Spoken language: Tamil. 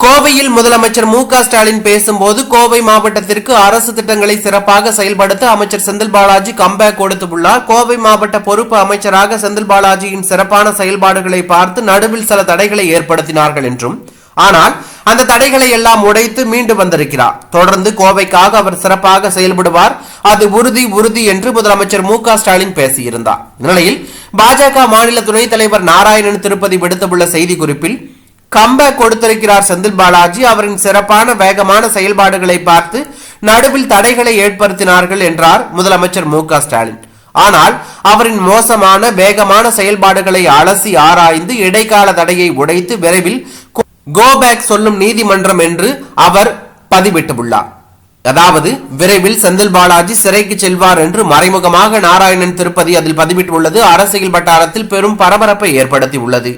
கோவையில் முதலமைச்சர் மு க ஸ்டாலின் பேசும்போது கோவை மாவட்டத்திற்கு அரசு திட்டங்களை சிறப்பாக செயல்படுத்த அமைச்சர் செந்தில் பாலாஜி கம்பேக் கொடுத்துள்ளார் கோவை மாவட்ட பொறுப்பு அமைச்சராக செந்தில் பாலாஜியின் சிறப்பான செயல்பாடுகளை பார்த்து நடுவில் சில தடைகளை ஏற்படுத்தினார்கள் என்றும் ஆனால் அந்த தடைகளை எல்லாம் உடைத்து மீண்டு வந்திருக்கிறார். தொடர்ந்து கோவைக்காக அவர் சிறப்பாக செயல்படுவார். அது உறுதி உறுதி என்று முதலமைச்சர் மு க ஸ்டாலின் பேசியிருந்தார். இந்நிலையில் பாஜக மாநில துணைத் தலைவர் நாராயணன் திருப்பதி விடுத்துள்ள செய்திக்குறிப்பில் கம்பேக் கொடுத்திருக்கிறார் செந்தில் பாலாஜி. அவரின் சிறப்பான வேகமான செயல்பாடுகளை பார்த்து நடுவில் தடைகளை ஏற்படுத்தினார்கள் என்றார் முதலமைச்சர் மு க ஸ்டாலின். ஆனால் அவரின் மோசமான வேகமான செயல்பாடுகளை அலசி ஆராய்ந்து இடைக்கால தடையை உடைத்து விரைவில் கோபேக் சொல்லும் நீதிமன்றம் என்று அவர் பதிவிட்டுள்ளார். அதாவது விரைவில் செந்தில் பாலாஜி சிறைக்கு செல்வார் என்று மறைமுகமாக நாராயணன் திருப்பதி அதில் பதிவிட்டுள்ளது. அரசியல் வட்டாரத்தில் பெரும் பரபரப்பை ஏற்படுத்தியுள்ளது.